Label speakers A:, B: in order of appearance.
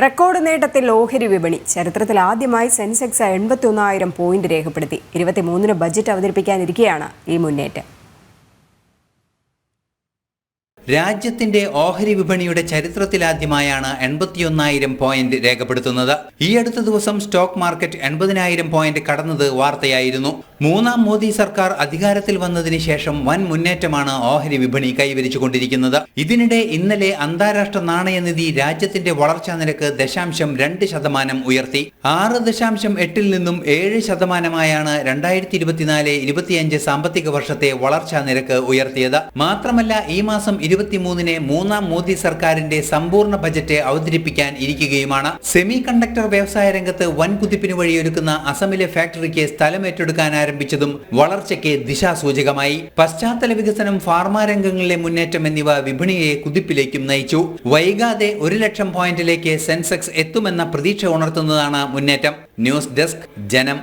A: Record നേട്ടത്തിൽ ഓഹരി വിപണി. ചരിത്രത്തിൽ ആദ്യമായി സെൻസെക്സ് എൺപത്തി ഒന്നായിരം പോയിന്റ് രേഖപ്പെടുത്തി. ഇരുപത്തിമൂന്നിന് ബജറ്റ് അവതരിപ്പിക്കാനിരിക്കെയാണ് ഈ മുന്നേറ്റം.
B: രാജ്യത്തിന്റെ ഓഹരി വിപണിയുടെ ചരിത്രത്തിലാദ്യമായാണ് എൺപത്തിയൊന്നായിരം പോയിന്റ് രേഖപ്പെടുത്തുന്നത്. ഈ അടുത്ത ദിവസം സ്റ്റോക്ക് മാർക്കറ്റ് എൺപതിനായിരം പോയിന്റ് കടന്നത് വാർത്തയായിരുന്നു. മൂന്നാം മോദി സർക്കാർ അധികാരത്തിൽ വന്നതിന് ശേഷം വൻ മുന്നേറ്റമാണ് ഓഹരി വിപണി കൈവരിച്ചുകൊണ്ടിരിക്കുന്നത്. ഇതിനിടെ ഇന്നലെ അന്താരാഷ്ട്ര നാണയനിധി രാജ്യത്തിന്റെ വളർച്ചാ നിരക്ക് ദശാംശം രണ്ട് ശതമാനം ഉയർത്തി. ആറ് ദശാംശം എട്ടിൽ നിന്നും ഏഴ് ശതമാനമായാണ് രണ്ടായിരത്തി ഇരുപത്തിനാല് ഇരുപത്തിയഞ്ച് സാമ്പത്തിക വർഷത്തെ വളർച്ചാ നിരക്ക് ഉയർത്തിയത്. മാത്രമല്ല ഈ മാസം ഇരുപത്തിമൂന്നിന് മൂന്നാം മോദി സർക്കാരിന്റെ സമ്പൂർണ ബജറ്റ് അവതരിപ്പിക്കാൻ ഇരിക്കുകയുമാണ്. സെമി കണ്ടക്ടർ വ്യവസായ രംഗത്ത് വൻ കുതിപ്പിന് വഴിയൊരുക്കുന്ന അസമിലെ ഫാക്ടറിക്ക് സ്ഥലം ഏറ്റെടുക്കാൻ ആരംഭിച്ചതും വളർച്ചയ്ക്ക് ദിശാസൂചകമായി. പശ്ചാത്തല വികസനം ഫാർമ രംഗങ്ങളിലെ മുന്നേറ്റം എന്നിവ വിപണിയെ കുതിപ്പിലേക്കും നയിച്ചു. വൈകാതെ ഒരു ലക്ഷം പോയിന്റിലേക്ക് സെൻസെക്സ് എത്തുമെന്ന പ്രതീക്ഷ ഉണർത്തുന്നതാണ് മുന്നേറ്റം. ന്യൂസ് ഡെസ്ക് ജനം.